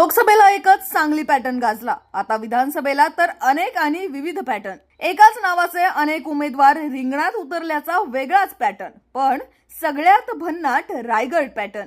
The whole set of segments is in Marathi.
लोकसभेला एकच सांगली पॅटर्न गाजला. आता विधानसभेला तर अनेक आणि विविध पॅटर्न. एकाच नावाचे अनेक उमेदवार रिंगणात उतरल्याचा वेगळाच पॅटर्न. पण सगळ्यात भन्नाट रायगड पॅटर्न.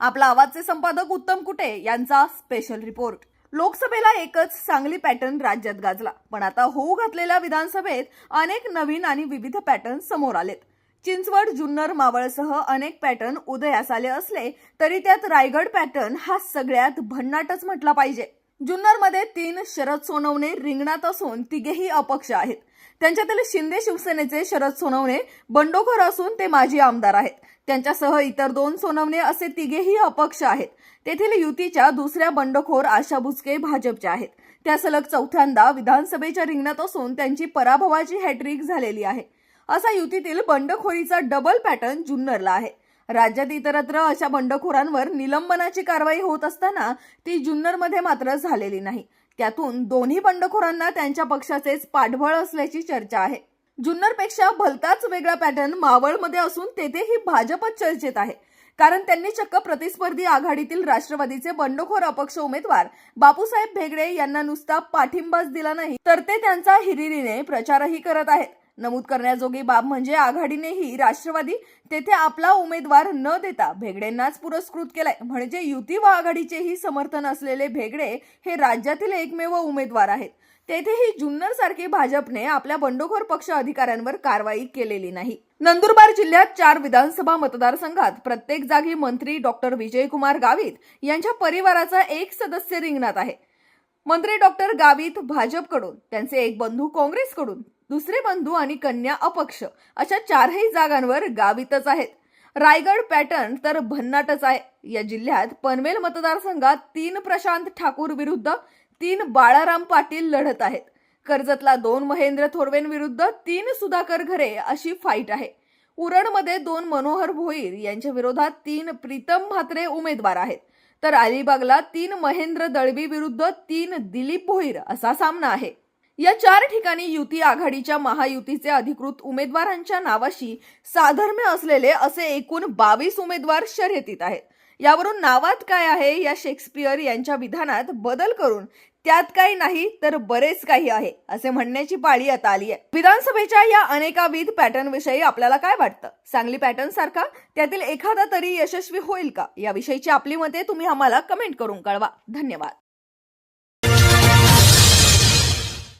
आपला आवाजचे संपादक उत्तम कुटे यांचा स्पेशल रिपोर्ट लोकसभेला एकच सांगली पॅटर्न राज्यात गाजला. पण आता होऊ घातलेल्या विधानसभेत अनेक नवीन आणि विविध पॅटर्न समोर आलेत. चिंचवड जुन्नर मावळसह अनेक पॅटर्न उदयास आले असले तरी त्यात रायगड पॅटर्न हा सगळ्यात भन्नाटच म्हटला पाहिजे. जुन्नरमध्ये तीन शरद सोनवणे रिंगणात असून तिघेही अपक्ष आहेत. त्यांच्यातील शिंदे शिवसेनेचे शरद सोनवणे बंडखोर असून ते माजी आमदार आहेत. त्यांच्यासह इतर दोन सोनवणे असे तिघेही अपक्ष आहेत. तेथील युतीच्या दुसऱ्या बंडखोर आशा भुसके भाजपच्या आहेत. त्या सलग चौथ्यांदा विधानसभेच्या रिंगणात असून त्यांची पराभवाची हॅट्रिक झालेली आहे. असा युतीतील बंडखोरीचा डबल पॅटर्न जुन्नरला आहे. राज्यात इतरत्र अशा बंडखोरांवर निलंबनाची कारवाई होत असताना ती जुन्नरमध्ये मात्र झालेली नाही. त्यातून दोन्ही बंडखोरांना त्यांच्या पक्षाचेच पाठबळ असल्याची चर्चा आहे. जुन्नरपेक्षा भलताच वेगळा पॅटर्न मावळमध्ये असून तेथेही भाजपच चर्चेत आहे. कारण त्यांनी चक्क प्रतिस्पर्धी आघाडीतील राष्ट्रवादीचे बंडखोर अपक्ष उमेदवार बापूसाहेब भेगडे यांना नुसता पाठिंबाच दिला नाही तर ते त्यांचा हिरिरीने प्रचारही करत आहेत. नमूद करण्याजोगी बाब म्हणजे आघाडीनेही राष्ट्रवादी तेथे आपला उमेदवार न देता भेगडेंनाच पुरस्कृत केलाय. म्हणजे युती व आघाडीचेही समर्थन असलेले भेगडे हे राज्यातील एकमेव उमेदवार आहेत. तेथेही जुन्नर सारखी भाजपने आपल्या बंडखोर पक्ष अधिकाऱ्यांवर कारवाई केलेली नाही. नंदुरबार जिल्ह्यात चार विधानसभा मतदारसंघात प्रत्येक जागी मंत्री डॉक्टर विजयकुमार गावित यांच्या परिवाराचा एक सदस्य रिंगणात आहे. मंत्री डॉक्टर गावित भाजपकडून त्यांचे एक बंधू काँग्रेसकडून दुसरे बंधू आणि कन्या अपक्ष अशा चारही जागांवर गावितच आहेत. रायगड पॅटर्न तर भन्नाटच आहे. या जिल्ह्यात पनवेल मतदारसंघात तीन प्रशांत ठाकूर विरुद्ध तीन बाळाराम पाटील लढत आहेत. कर्जतला दोन महेंद्र थोरवेंविरुद्ध तीन सुधाकर घरे अशी फाईट आहे. उरणमध्ये दोन मनोहर भोईर यांच्या विरोधात तीन प्रीतम म्हात्रे उमेदवार आहेत. तर अलिबागला तीन महेंद्र दळवी विरुद्ध तीन दिलीप भोईर असा सामना आहे. या चार ठिकाणी युती आघाडीच्या महायुतीचे अधिकृत उमेदवारांच्या नावाशी साधर्म्य असलेले असे एकूण बावीस उमेदवार शर्यतीत आहेत. यावरून नावात काय आहे या शेक्सपियर यांच्या विधानात बदल करून त्यात काही नाही तर बरेच काही आहे असे म्हणण्याची पाळी आता आली आहे. विधानसभेच्या या अनेकाविध पॅटर्न विषयी आपल्याला काय वाटतं? सांगली पॅटर्न सारखा? त्यातील एखादा तरी यशस्वी होईल का? याविषयीची आपली मते तुम्ही आम्हाला कमेंट करून कळवा. धन्यवाद.